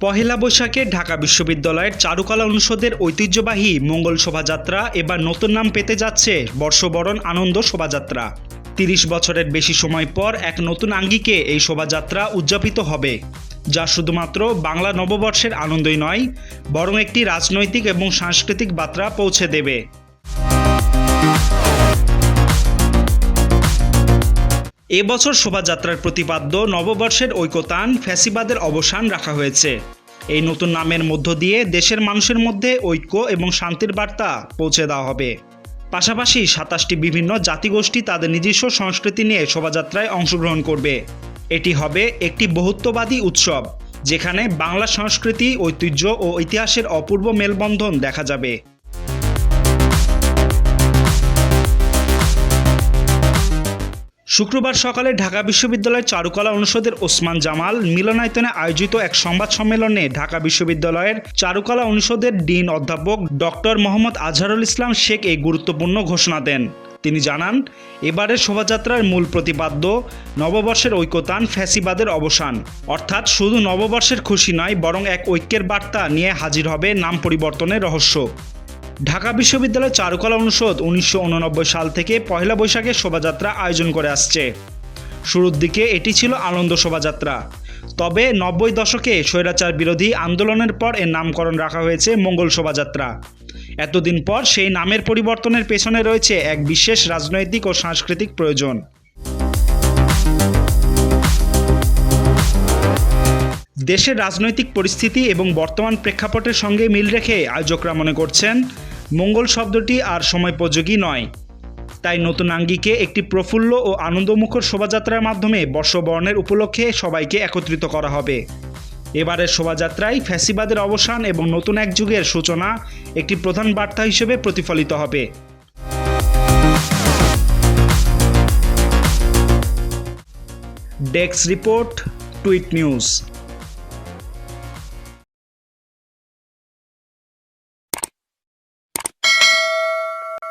পহেলা বৈশাখে ঢাকা বিশ্ববিদ্যালয়ের চারুকলা অনুষদের ঐতিহ্যবাহী মঙ্গল শোভাযাত্রা এবার নতুন নাম পেতে যাচ্ছে বর্ষবরণ আনন্দ শোভাযাত্রা। তিরিশ বছরের বেশি সময় পর এক নতুন আঙ্গিকে এই শোভাযাত্রা উদযাপিত হবে। যা শুধুমাত্র বাংলা নববর্ষের আনন্দই নয়, বরং একটি রাজনৈতিক এবং সাংস্কৃতিক বার্তা পৌঁছে দেবে। এবছর শোভাযাত্রার প্রতিপাদ্য নববর্ষের ঐকতান ফ্যাসিবাদের অবসান রাখা হয়েছে। এই নতুন নামের মধ্য দিয়ে দেশের মানুষের মধ্যে ঐক্য এবং শান্তির বার্তা পৌঁছে দেওয়া হবে। পাশাপাশি সাতাশটি বিভিন্ন জাতিগোষ্ঠী তাদের নিজস্ব সংস্কৃতি নিয়ে শোভাযাত্রায় অংশগ্রহণ করবে। এটি হবে একটি বহুত্ববাদী উৎসব, যেখানে বাংলা সংস্কৃতি, ঐতিহ্য ও ইতিহাসের অপূর্ব মেলবন্ধন দেখা যাবে। শুক্রবার সকালে ঢাকা বিশ্ববিদ্যালয়ের চারুকলা অনুষদের ওসমান জামাল মিলনায়তনে আয়োজিত এক সংবাদ সম্মেলনে ঢাকা বিশ্ববিদ্যালয়ের চারুকলা অনুষদের ডিন অধ্যাপক ডক্টর মোহাম্মদ আজহারুল ইসলাম শেখ এই গুরুত্বপূর্ণ ঘোষণা দেন। তিনি জানান, এবারের শোভাযাত্রার মূল প্রতিপাদ্য নববর্ষের ঐক্যতান ফ্যাসিবাদের অবসান। অর্থাৎ শুধু নববর্ষের খুশি নয়, বরং এক ঐক্যের বার্তা নিয়ে হাজির হবে নাম পরিবর্তনের রহস্য। ঢাকা বিশ্ববিদ্যালয় চারুকলা অনুষদ উনিশশো উননব্বই সাল থেকে পয়লা বৈশাখের শোভাযাত্রা আয়োজন করে আসছে। শুরুর দিকে এটি ছিল আনন্দ শোভাযাত্রা। তবে নব্বই দশকে স্বৈরাচার বিরোধী আন্দোলনের পর এর নামকরণ রাখা হয়েছে মঙ্গল শোভাযাত্রা। এতদিন পর সেই নামের পরিবর্তনের পেছনে রয়েছে এক বিশেষ রাজনৈতিক ও সাংস্কৃতিক প্রয়োজন। দেশের রাজনৈতিক পরিস্থিতি এবং বর্তমান প্রেক্ষাপটের সঙ্গে মিল রেখে আয়োজকরা মনে করছেন মঙ্গল শব্দটি আর সময়োপযোগী নয়। তাই নতুন আঙ্গিকে একটি প্রফুল্ল ও আনন্দমুখর শোভাযাত্রার মাধ্যমে বর্ষবরণের উপলক্ষে সবাইকে একত্রিত করা হবে। এবারের শোভাযাত্রায় ফ্যাসিবাদের অবসান এবং নতুন এক যুগের সূচনা একটি প্রধান বার্তা হিসেবে প্রতিফলিত হবে। Desk report, tweet news.